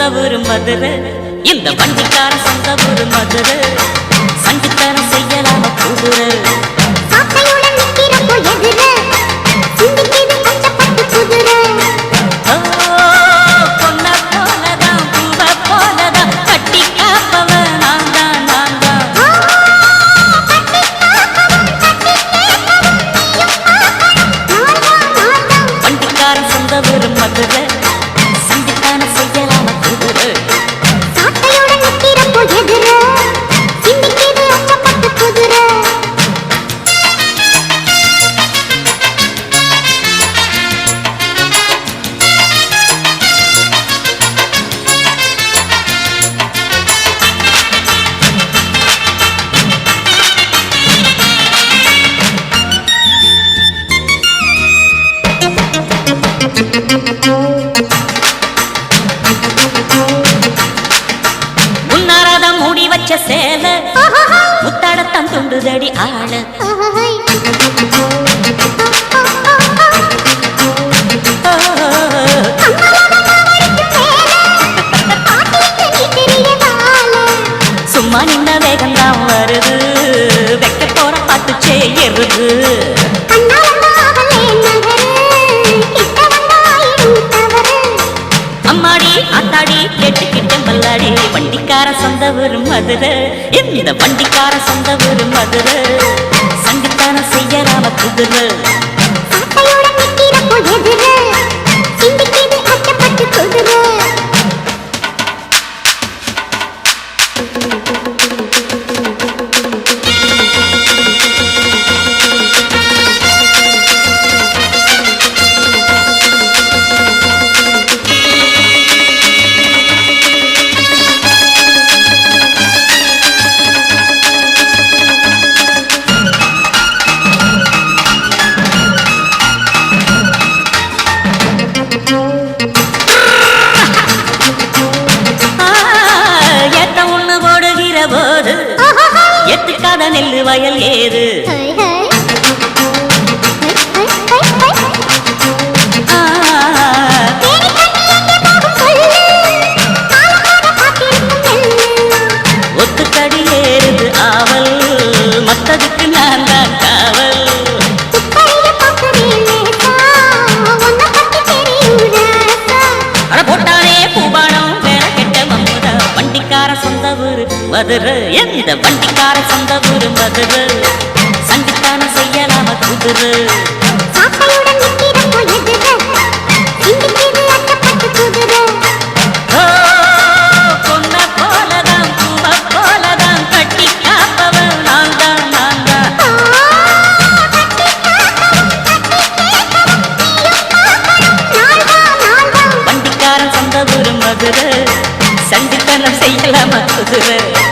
சொந்த ஊர் மதுரை. இந்த வண்டிக்கார சொந்த ஊர் மதுரை. முன்னாரதான் மூடி வச்ச சேல முத்தாடத்தான் துண்டுதடி ஆள. சும்மா நின்ன வேகம்தான் வருது. வெக்க போற பாட்டு செய்யறது அம்மாடி அத்தாடி கேட்டுக்கிட்ட மல்லாடி வண்டிக்கார சொந்த வரும் மதுரை இந்த வண்டிக்கார சொந்த வரும் மதுரை சங்கத்தான செய்யறாம குதிரை. வயல் ஏது சொந்த ஊரு மதுரை எந்த வண்டிக்கார சொந்த ஊரு மதுரை. சண்டித்தானம் செய்யலாம குதிரை? மதுரை. சண்டித்தனம் செய்யலாம குதிரை